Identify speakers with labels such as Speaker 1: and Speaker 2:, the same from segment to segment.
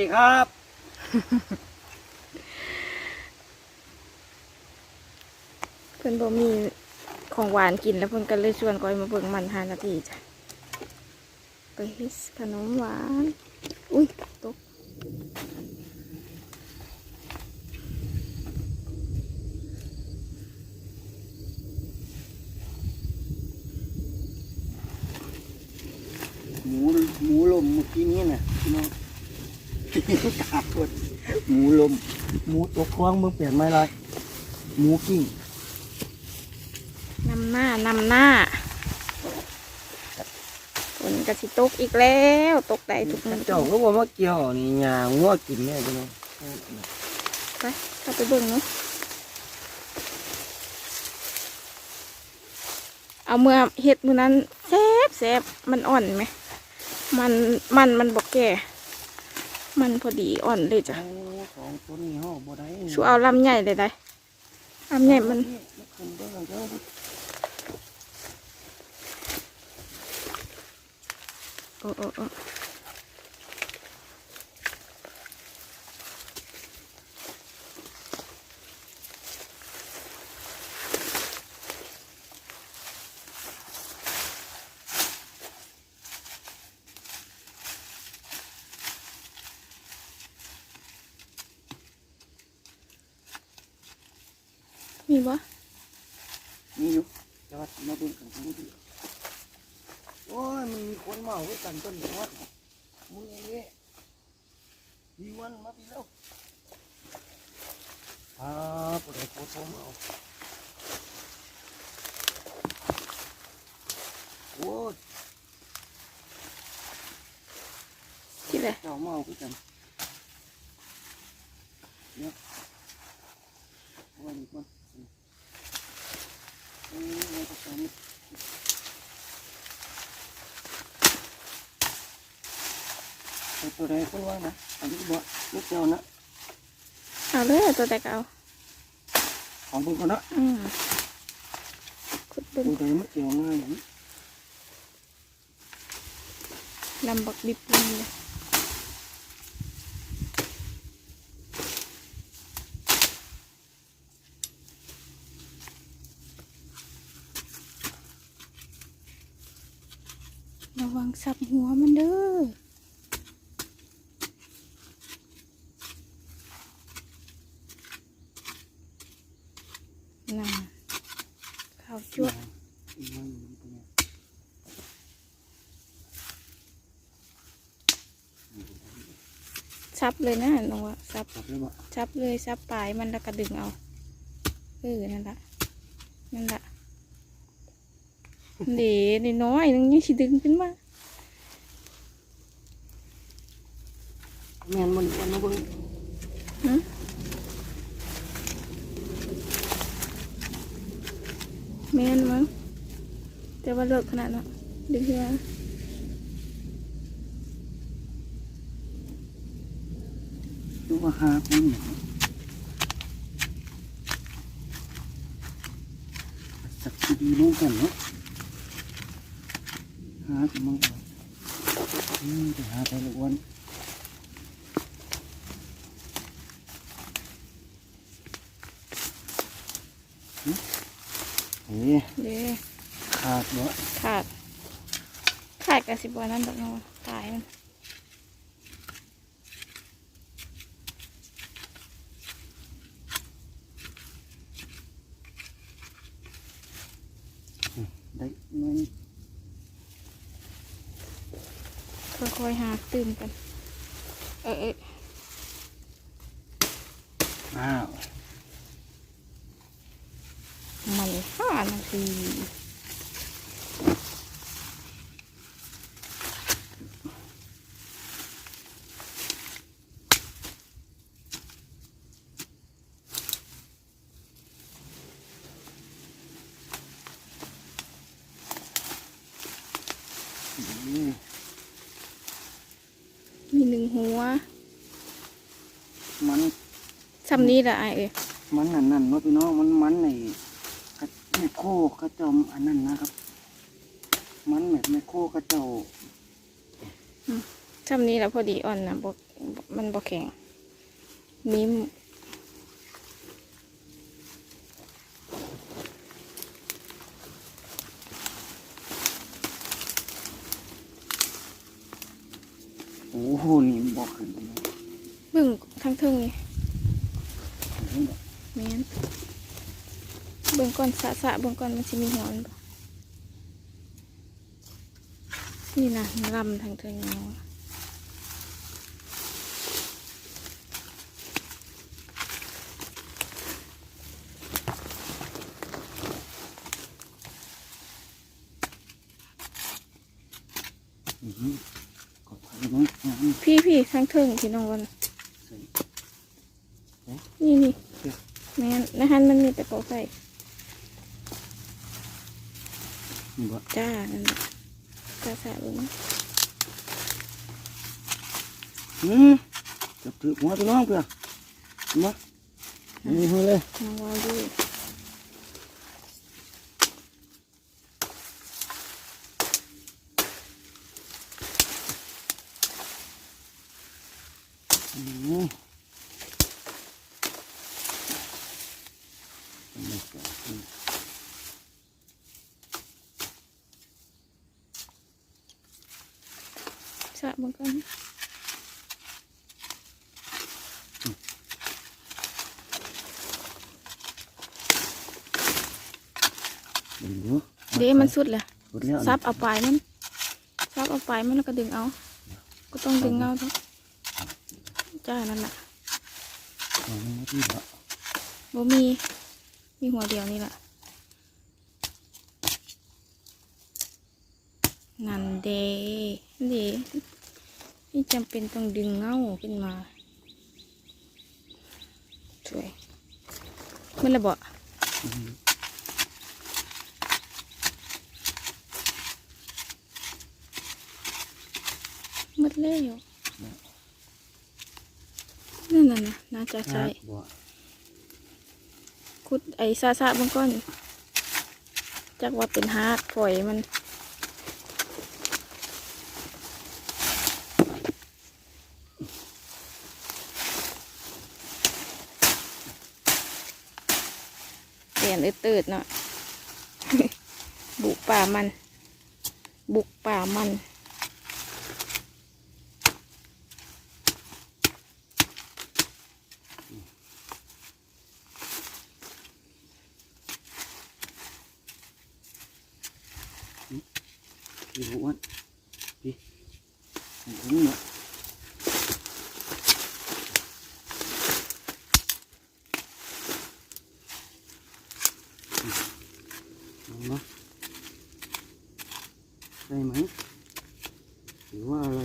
Speaker 1: วัสดีครับ
Speaker 2: เพิ่นบ่มีของหวานกินแล้วเพิ่นก็เลยชวนก้อยมาเบิ่งมันหานาทีจ้ะไปเฮ็ดขนมหวาน อุ้ยตก
Speaker 1: หมูหมูลมเมื่อกี้นี้น่ะพี่น้อง กาปวดหมูลม หมูตัวควางเมื่อเปลี่ยนไม่ไรหมูกิ้ง
Speaker 2: นำหน้านำหน้าฝนก็สิตกอีกแล้ว ตกได้ทุกมื้อ
Speaker 1: เจ้าก็บอกว่าเกี่ยวนี่ยางัวกินแม่พี่น้อง
Speaker 2: ไปเข้าไปเบิ่งเนาะเอาเมื่อเฮ็ดมื้อนั้นแซ่บแซ่บมันอ่อนไหม มันมันมันบอกแก่ มันพอดีอ่อนเลยจ้ะ
Speaker 1: โอ้สองตัวนี้ห่อบ่ได้
Speaker 2: ชูเอาลำใหญ่เลยได้ลำใหญ่มัน
Speaker 1: ขึ้นเบิ่งเด้อ
Speaker 2: โอ้โอ้ โอ้มีวะ
Speaker 1: มีอยู่จอดมาเบิ่งกันทั้งทีโอ้ยมันมีคนเมาไว้กันต้นยอดมึงเอ้ยมีวันมาพี่แล้วอ่าปวดปวดผมเอาโอ้ย
Speaker 2: ที่ไหน
Speaker 1: เจ้าเมาคือกันเนี่ยเอาไว้ดีกว่าอืมเอาไปใส่นี่เอา ตัวใดคนว่านะอันนี้บ่ลูกเจ้านะ
Speaker 2: เอาเลยเอาตัวแต่ก็เอา
Speaker 1: ของเพิ่นคนนะ
Speaker 2: อืมขุดเป็น
Speaker 1: ตัวใดมันเกี่ยวง่ายอย่างนี้
Speaker 2: ลำบักดิบเลยระวัง สับหัวมันเด้อน่ะข้าวจั่ว
Speaker 1: อีกหน่อยหนึ่งตัวเนี้
Speaker 2: ซับเลยนะน้องว่าซับ
Speaker 1: จับได้บ่
Speaker 2: ซับเลยซับปลายมันแล้วก็ดึงเอาเออนั่นละนั่นละเดี๋ยวน้อยๆนึงยังสิดึงขึ้นมา
Speaker 1: แม่นมันคนมาเบิ่ง
Speaker 2: หึแม่นมั้งแต่ว่าเลิกขนาดนั้นดึงขึ้นมา
Speaker 1: ดูว่าหาคนหยังสักดีๆลงกันเนาะหาจะมังเอาอืมจะหาไปละวัน หึเฮ้ย
Speaker 2: เดี๋ยว
Speaker 1: ขาดบ่
Speaker 2: ขาด ขาดกับสิบวันนั้นดอกน้องตายมัน
Speaker 1: ได้เงิน
Speaker 2: ค่อยๆหาตื่มกัน เออเออ
Speaker 1: อ้าว
Speaker 2: มันห้านาที
Speaker 1: นี่
Speaker 2: มีหนึ่งหัว
Speaker 1: มัน
Speaker 2: ซ้ำนี้ละไอายเอ้ย
Speaker 1: มันนั่นนั่นว่าพี่น้องมันมันในกระแม่โคกระจอมอันนั้นนะครับ มันแบบแม่โคกระเจ้า
Speaker 2: ทำนี้แล้วพอดีอ่อนนะบมันบกแข็งนิ่ม
Speaker 1: โอ้โหนี่บอกขึ้นไปเลย
Speaker 2: เบิ่งทั้งเทิงนี่
Speaker 1: เห็นบ่
Speaker 2: แม่นเบิ่งก่อนสะสะเบิ่งก่อนมันสิมีหอนบ่นี่นะลำทั้งเทิงเนาะ
Speaker 1: อื้อหือก็ไปเนาะอ่านี่
Speaker 2: พี่พี่ทั้งเทิงพี่น้องวัน
Speaker 1: ใส่
Speaker 2: นี่นี่
Speaker 1: เดี๋ยว
Speaker 2: แม่น นะฮันมันมีแต่ปอไฟ
Speaker 1: นี่บ่
Speaker 2: จ้านั่นน่ะสะสะเบิ่ง
Speaker 1: อืมจับถือหัวตัวน้องเพื่อเห็นบ่นี่เฮาเลย
Speaker 2: น้องวาวอยู่
Speaker 1: อืมเป็นไงกันอืม
Speaker 2: สะเบิ่งก่อน
Speaker 1: เดี๋ยวดู
Speaker 2: เดี๋ยวมันสุดแหละ
Speaker 1: หมดแล้ว
Speaker 2: ซับเอาปลายมันซับเอาปลายมันแล้วก็ดึงเอา ก็ต้องดึงเอาทุกจ้านั่นแหละ
Speaker 1: เอานี่มาที่บ่
Speaker 2: บ่มี มีหัวเดียวนี่แหละนั่นเดเดนี่จำเป็นต้องดึงเงาขึ้นมาสวยเมื่อไรบอก
Speaker 1: อืม
Speaker 2: มืด แล้วนั่นน่ะนะน่าจะใช่คุดไอ้ซาซาบางก้อนจักว่าเป็นฮากฝอยมันเปลี่ยนอืดๆเนาะบุกป่ามัน บุกป่ามัน
Speaker 1: พี่รู้ว่าพี่เห็นไหม เอาเนาะได้ไหมหรือว่าอะไร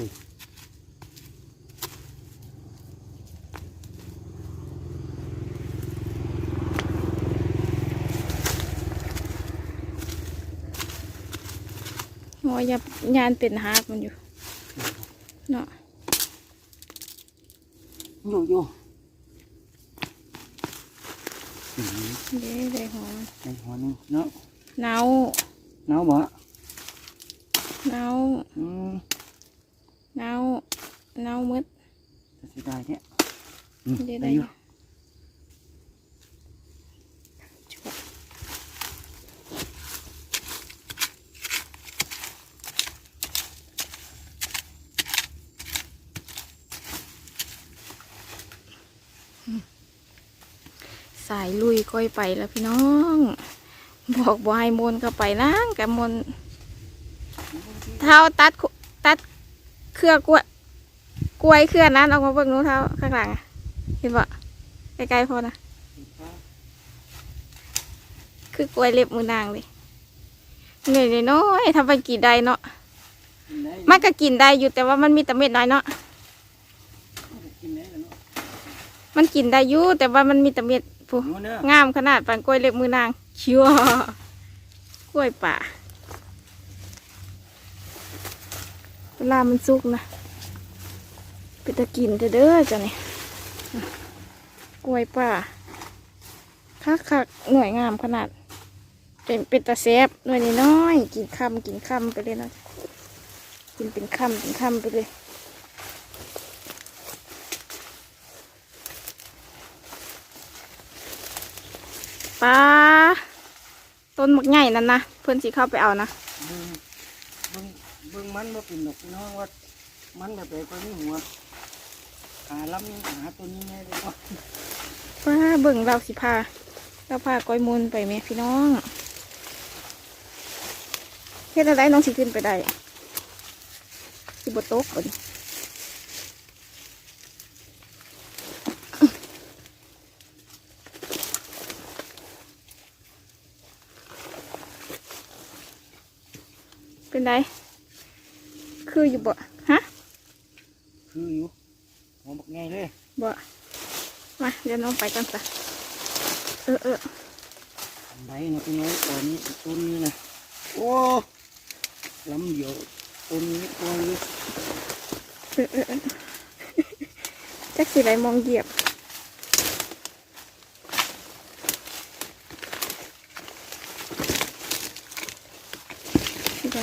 Speaker 2: หัวยับยานเป็นฮากมันอยู่เนาะ
Speaker 1: โยโย่อืม
Speaker 2: เด้ได้หัว
Speaker 1: ในหัวหนึงเนาะ
Speaker 2: เนา
Speaker 1: หนาวบ่
Speaker 2: เนา
Speaker 1: อืม
Speaker 2: เนาเนามืด
Speaker 1: จะเสียดายเนี่ยอืม
Speaker 2: ได้
Speaker 1: ได้
Speaker 2: ได้
Speaker 1: อยู่
Speaker 2: สายลุยก้อยไปแล้วพี่น้อง บอกบอยมนเข้าไปนั่งกับมนเท้าตัดขุตัดเครือกล้วยกล้วยเครือนั้นออกมาเบิ่งหนู้เท้าข้างหลังอะเห็นปะใกล้ๆพอนะคือกล้วยเล็บมือนางเลยเหนื่อยน้อยๆทำไปกี่ได้เนาะ
Speaker 1: ได้
Speaker 2: มันก็กินได้อยู่แต่ว่ามันมีแต่เม็ดน้อยเนาะ
Speaker 1: กินได้แล้วเนาะ
Speaker 2: มันกินได้อยู่แต่ว่ามันมีแต่เม็ดผู้
Speaker 1: หนูเนาะ
Speaker 2: งามขนาดปานกล้วยเล็บมือนาง ชัวกล้วยป่า เวลามันสุกนะเป็นตะกินเด้อเด้อจ้ะนี่กล้วยป่าคักคักหน่วยงามขนาด เป็นเป็นตะแซบหน่วยน้อยๆกินคำกินคำไปเลยนะกินเป็นคำเป็นคำไปเลย ปลาต้นมักใหญ่นั่นนะเพื่อนสิเข้าไปเอานะ
Speaker 1: เบิ่งเบิ่งเบิ่งมันบ่เป็นดอกพี่น้องว่ามันแบบไหนก็มีหัวหาลำนี้หาตัวนี้แน่เลยว่า
Speaker 2: ป้าเบิ่งเราสิพาเราพาก้อยมูลไปไหมพี่น้องเฮ็ดอะไรน้องสิขึ้นไปได้สิบโต๊ะก่อน ไรคืออยู่บ่ฮะ
Speaker 1: คืออยู่หัวบักไงเลย
Speaker 2: บ่มาเดี๋ยวน้องไปก่อนจ้ะเออเออ
Speaker 1: อันใดนะพี่น้องตอนนี้ต้นนี้นะโอ้ลำเดียวต้นนี้ตัวนี้
Speaker 2: เออเออเออจักสิไรมองเหยียบสิไร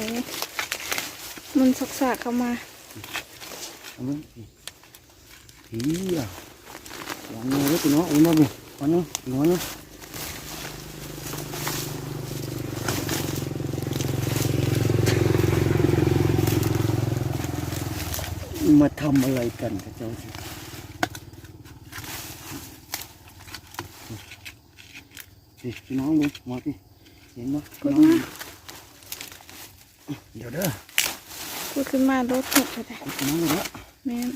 Speaker 2: มันสกสากเข้ามา
Speaker 1: เอามึงผีอะหลังนี้พี่น้องเอามาบิวันนึงอีกวันนึงมาทำอะไรกันพระเจ้าสิสิพี่น้องดูมาพี่เห็นไหมพี่น้องดูเดี๋ยวเด้อ
Speaker 2: พูดขึ้นมารถหกเลย
Speaker 1: พี่น้องดูเด้อ
Speaker 2: แม่น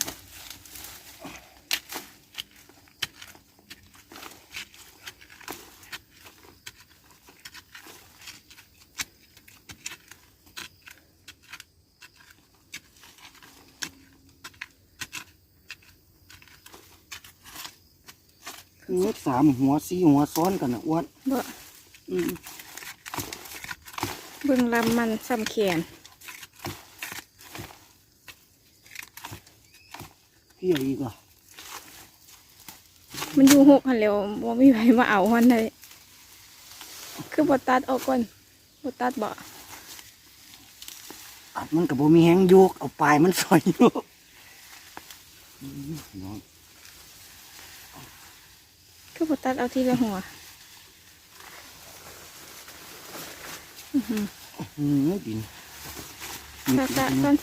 Speaker 1: นี่สามหัวสี่หัวซ้อนกันนะอ้วน
Speaker 2: บ่
Speaker 1: อืม
Speaker 2: เบิ่งลำมันซ้ำแขน
Speaker 1: พี่อีกอะ
Speaker 2: มันอยู่หกหันแล้วบ่มีใครมาเอาหันเลยคือบ่ตัดออกก่อนบ่ตัดบ่
Speaker 1: อัดมันกับโบมีแห้งโยกเอาปลายมันสอยโยกอืมน้อง
Speaker 2: คือบ่ตัดเอาทีละหัวอื้อหือ
Speaker 1: อืมดิน
Speaker 2: ตะตะต้น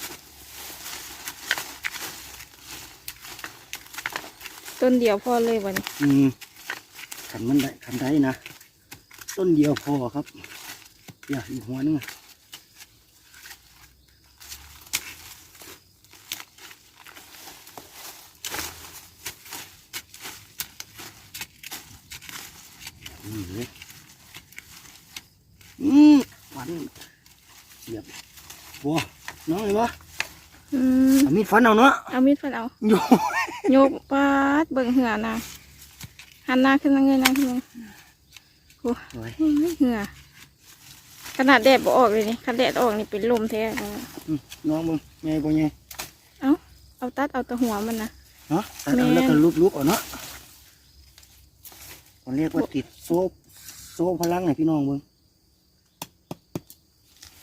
Speaker 2: ต้นเดียวพอเลยวันนี้
Speaker 1: อืมขันมันได้ขันได้นะ ต้นเดียวพอครับอย่าอีกหัวนึงอะนี่เลยอืมฟันเสียบบัวน้องเลยวะ
Speaker 2: อืม
Speaker 1: เอามีดฟันเอาเนาะ
Speaker 2: เอามีดฟันเอา
Speaker 1: โย
Speaker 2: โยกปาดเบิ่งเหือนางหันหน้าขึ้นมาเงยหน้าขึ้นมาโอ้
Speaker 1: สวย
Speaker 2: ยเหือขนาดแดดบ่ออกเลยนี่ขนาดแดดออกนี่เป็นลมแท้เลย
Speaker 1: อืมน้องมึงไงบ่ไง
Speaker 2: เอาเอาตัดเอาแตะหัวมันนะ
Speaker 1: เนาะตัดเอา
Speaker 2: แม่น
Speaker 1: แล้วก็รูปๆเอาเนาะคนเรียกว่าติดโซ่โซ่พลังให้พี่น้องมึง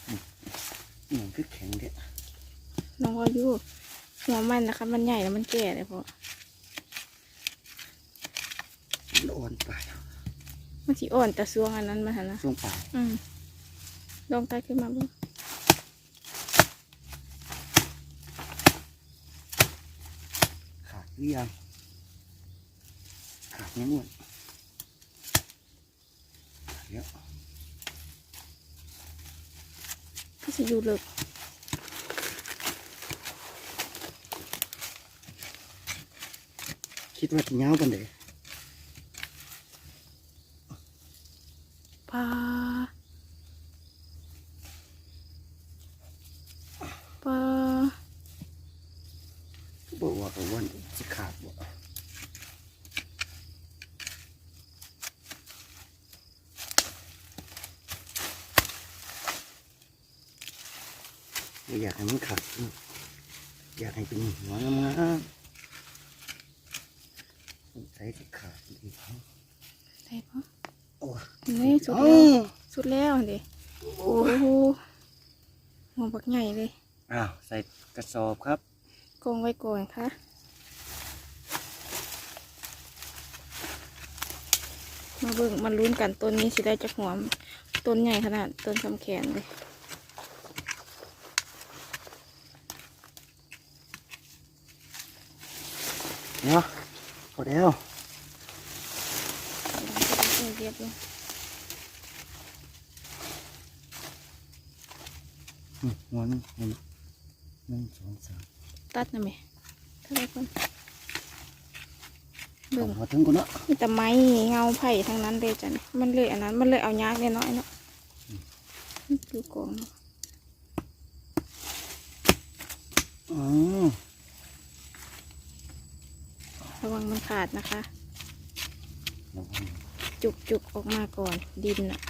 Speaker 1: อืมอืมคือแข็งเด็ด
Speaker 2: น้องว่าอยู่ หัวมันนะคะ มันใหญ่แล้วมันแก่เลยพอ
Speaker 1: อ่อนปลาย
Speaker 2: มันสิอ่อนแต่ซวงอันนั้นมาหันนะ
Speaker 1: ช่วงปลาย
Speaker 2: อืมลองตัดขึ้นมาเบ้าง
Speaker 1: ขาดหรือยังขาดยังอ้วนขาดแล้ว
Speaker 2: ก็สิอยู่เลิก
Speaker 1: คิดว่าจะเงาวกันเด้
Speaker 2: ปลาปลา
Speaker 1: บอกว่ากับวันจะขาดบ่บ่อยากให้มันขาดอยากให้เป็นหัวงามๆใส่ที่ขาดอีก
Speaker 2: ได้ปะ
Speaker 1: โอ้ย
Speaker 2: นี่สุด
Speaker 1: เอ้
Speaker 2: แล้วาสุดแล้วเดิ
Speaker 1: โอ้
Speaker 2: โอ้
Speaker 1: ย
Speaker 2: โหหัวบักใหญ่เลย
Speaker 1: อ้าวใส่กระสอบครับ
Speaker 2: กองไว้ก่อนค่ะมามาเบิ่งมาลุ้นกันต้นนี้สิได้จักหัวต้นใหญ่ขนาดต้นสำแขนเลย
Speaker 1: เนาะพอแล้ว
Speaker 2: เรียบเลย
Speaker 1: อืมหัวหนึงหนึ่งหนึ่งสองสาม
Speaker 2: ตัดนะแม่เท่าไรคน
Speaker 1: สอ
Speaker 2: เบิ่
Speaker 1: ง
Speaker 2: ง
Speaker 1: หัวถึงกูเนาะ
Speaker 2: มีแต่ไม้เงาไผ่ทั้งนั้นเลยจ้ะนี่มันเลยอันนั้นมันเลยเอายากเนี่ยน้อยเนาะดูกองเนาะ
Speaker 1: อืม
Speaker 2: ระวังมันขาดนะคะ
Speaker 1: ระวัง
Speaker 2: จุกจุกออกมาก่อน ดินอะ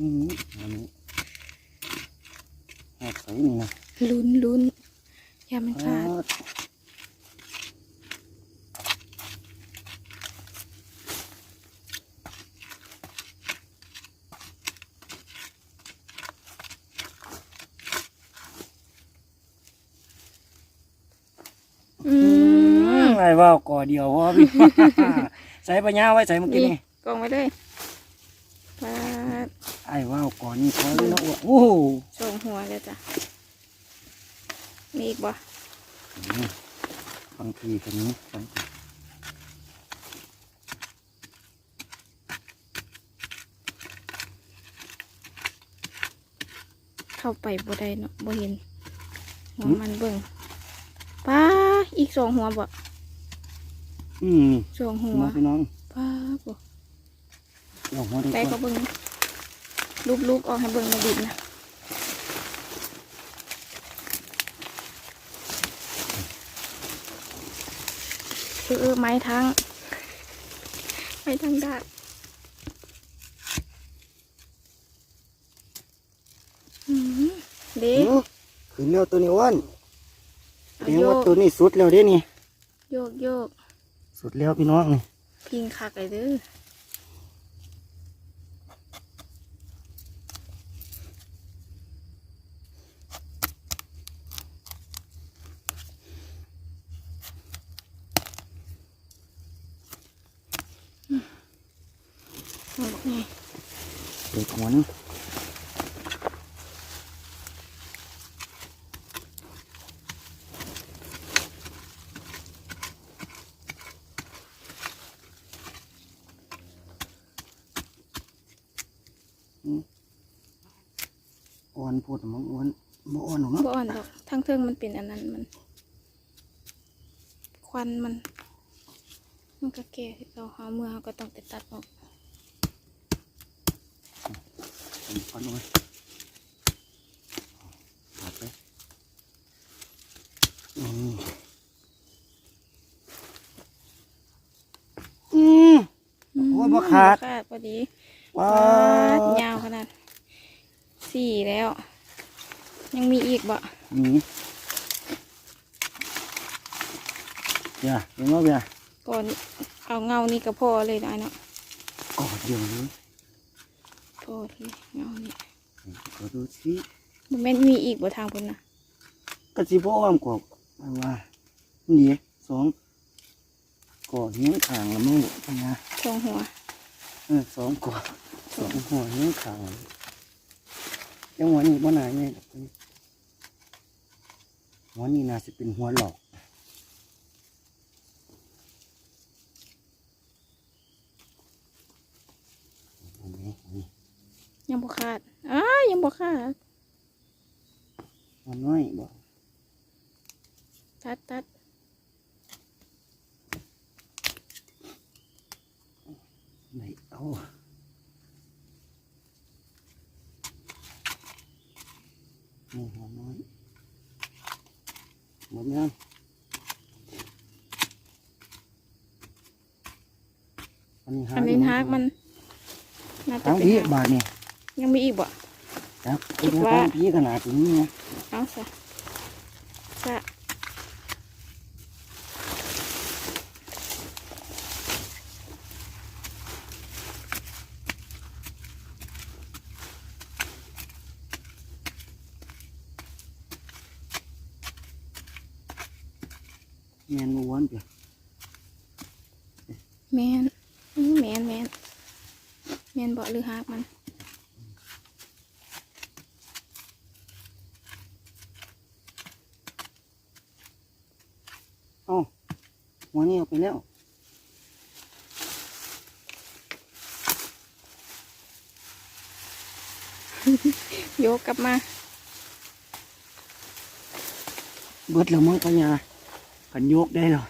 Speaker 1: นี่นี่อันนี้หอดใส่นี่นะ
Speaker 2: ลุ้นลุ้นอย่ามันขาด
Speaker 1: หอด
Speaker 2: อื
Speaker 1: อื
Speaker 2: ม
Speaker 1: มไอ้ว่าวก่อเดียวว่าพี่ ใส่ปัญญาไว้ใส่เมื่อกี้
Speaker 2: นี่
Speaker 1: นี่
Speaker 2: กองไว้เลยปาด
Speaker 1: ไอ้ว่าวก่อนนี่พอเลยนะอ้วนโอ้โห
Speaker 2: ส่งหัวเลยจ้ะมีอีกบ่
Speaker 1: บางทีกันนี้บางที
Speaker 2: เข้าไปบ่ได้เนาะบ่เห็นหัวมันเบิ่งป้าอีกสองหัวบ่
Speaker 1: อืม
Speaker 2: สองหั
Speaker 1: พี่
Speaker 2: ว
Speaker 1: น้องพี่น้อง
Speaker 2: ป้าบ่
Speaker 1: เอาหัวดี
Speaker 2: แต่
Speaker 1: ก
Speaker 2: ก็
Speaker 1: ว่า
Speaker 2: เบิ่งลูบลูบออกให้เบิ่งมาดิบนะเออเออไม้ทั้ง ไม้ทั้งดาดอืมเด็ก
Speaker 1: อื้อขึ้นแล้วตัวนี้อ้วน
Speaker 2: เอา
Speaker 1: เรียก
Speaker 2: โย
Speaker 1: ว่ากตัวนี้สุดแล้วเด้นี่
Speaker 2: โยกโยก
Speaker 1: สุดแล้วพี่น้องนี่
Speaker 2: พิงคักเลยเด้ออืมเอาบอกไง
Speaker 1: เด็กหัวนึงอืมอ้วนพูดมันอ้วนบ่อ้วนหรอกเนาะ
Speaker 2: บ่อ่อนดอกทั้งเทิงมันเป็นอันนั้นมัน ควั นมัน มันก็แก่คือเราหาเมื่อเราก็ต้องไปตัดออก
Speaker 1: ผมฟันไว้ตัดไปอืมอืม โอ้ยบ่ขาด
Speaker 2: บ่ขาดพอดี
Speaker 1: ว้า
Speaker 2: ด
Speaker 1: วยา
Speaker 2: วขนาดสี่แล้ว ยังมีอีกบ่
Speaker 1: นี่ เดี๋ยวเดี๋ยวมาเดี๋ยว
Speaker 2: ก่อนเอาเงานี่ก็พอเลยนะเนาะ
Speaker 1: กอดเดี๋ยวนี้
Speaker 2: พอเลยเงานี่
Speaker 1: ขอดูสิ
Speaker 2: มันแม่นมีอีกบ่ทางพุ่นนะ
Speaker 1: กระสิบ่อ้อมกว่าว่าว่านี่สองกอดเนี้ยขางละมั้งพะนะ
Speaker 2: สองหัว
Speaker 1: เออสองกอดสองหัวเนี้ยขางยังหัวนี่บ่นายเนี่ยดอกนี้หัวนี่น่าจะเป็นหัวหลอกเห็นไหมนี่
Speaker 2: ยังบ่ขาดอ้ายังบ่ขาด
Speaker 1: หัวน้อยบ่
Speaker 2: ตัดตัด
Speaker 1: ไหนเอานี่หัวน้อยหมดยังอันนี้
Speaker 2: อันนี้ฮักมันน่าจะ
Speaker 1: ทั้ง
Speaker 2: เป็น
Speaker 1: พี่
Speaker 2: ฮัก
Speaker 1: บาทนี่
Speaker 2: ยังมีอีกบ่
Speaker 1: ครับ
Speaker 2: คิด
Speaker 1: ดู
Speaker 2: ว่า
Speaker 1: ทั้งพี่ขนาดนี้นะ
Speaker 2: เอาซะซะ
Speaker 1: เมียนม้วนเปีย
Speaker 2: แมนอื้อแมนแมนแมนบ่หรือหากมัน
Speaker 1: เอ้า หัวนี่เอาไปแล้ว
Speaker 2: โยกกลับมา
Speaker 1: เบิดแล้วมั้งปัญญากันโยกได้เหรอ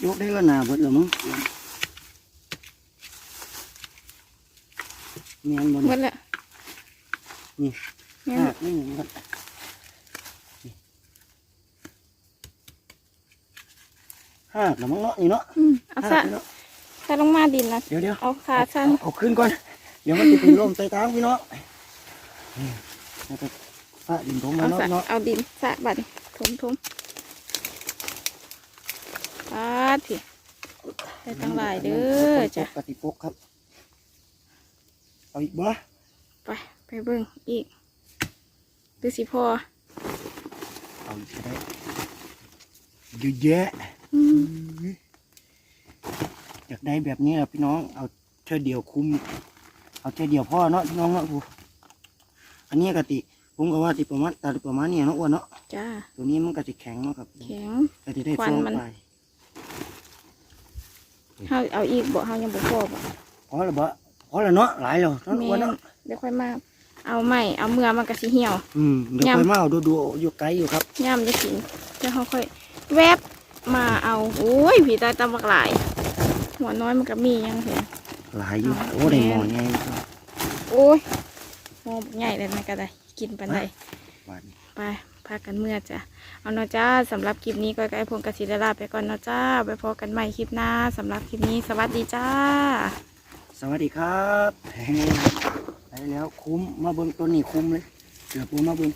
Speaker 1: โยกได้แล้วนาเบิดแล้วมั้งเมียนบน
Speaker 2: หมดละ
Speaker 1: นี่
Speaker 2: แมน
Speaker 1: หักนี่เหมือนกันนี่หักแล้วมั้งเนาะนี่เนาะ
Speaker 2: อืมเอา
Speaker 1: หั
Speaker 2: ซะ
Speaker 1: กแล้วเนาะ
Speaker 2: ถ้าลงมาดินนะ
Speaker 1: เดี๋ยวเดี๋ยว
Speaker 2: เอาขาสั้น
Speaker 1: เอาเอาขึ้นก่อน เดี๋ยวมันจะเป็นลมใต้ทางพี่เนาะนี่แล้วก็พระดินถมมา
Speaker 2: เอา
Speaker 1: เนาะ
Speaker 2: สะ
Speaker 1: เนาะ
Speaker 2: เอาดินสะบัดถมถมปาดพี่ได้ตั้งหลายเด้อจ้ะ
Speaker 1: ปฏิปกครับ เอาอีกบ่
Speaker 2: ไปไปเบิ่งอีก ดูสิพอ
Speaker 1: เอาอีกก็ได้เยอะแยะ
Speaker 2: อืม
Speaker 1: อยากได้แบบนี้อะพี่น้องเอาเท่าเดียวคุ้ม เอาเท่าเดียวพ่อเนาะพี่น้องเนาะกูอันนี้กติผมก็ว่าติประมาณตาประมาณนี้เนาะอ้วนเนาะ
Speaker 2: จ้า
Speaker 1: ตัวนี้มันก็จะแข็งเนาะครับ
Speaker 2: แข็ง
Speaker 1: ก็จะได้
Speaker 2: ควัน
Speaker 1: ฟอง
Speaker 2: มัน
Speaker 1: ไป
Speaker 2: เฮาเอาอีกบ่เฮายังบ่พอบ่
Speaker 1: พอแล้วบ่พอแล้วเนาะหลายแล้วเนาะ
Speaker 2: แม่
Speaker 1: อ้วนเนาะ
Speaker 2: เดี๋ยวค่อยมา เอาใหม่เอาเมื่อมันก็สิเหี่ยว
Speaker 1: อืมเดี๋ยว
Speaker 2: ยำ
Speaker 1: ค่อยมาเอาดูดูๆอยู่ไกลอยู่ครับ
Speaker 2: ย่ำจะกินเดี๋ยวเขาค่อยแวบมาเอาโอ้ยผีตายตำบักหลาย หัวน้อยมันก็มียังเห็น
Speaker 1: หลายอยู่
Speaker 2: เอา
Speaker 1: โอ้ได้หมอ
Speaker 2: แม่น
Speaker 1: ไง
Speaker 2: โอ้ยโมบักใหญ่เลยนะก็ได้กินปันได
Speaker 1: หวาน
Speaker 2: ไปพากันเมื่อจ้ะ เอาเนาะจ้าสำหรับคลิปนี้ก็ไกลพงกสิได้ลาไปก่อนเนาะจ้า ไปพอกันใหม่คลิปหน้าสำหรับคลิปนี้สวัสดีจ้า
Speaker 1: สวัสดีครับได้ แล้วคุ้มมาเบิ้งตัวนี้คุ้มเลยเดี๋ยวผมมาเบิ้ง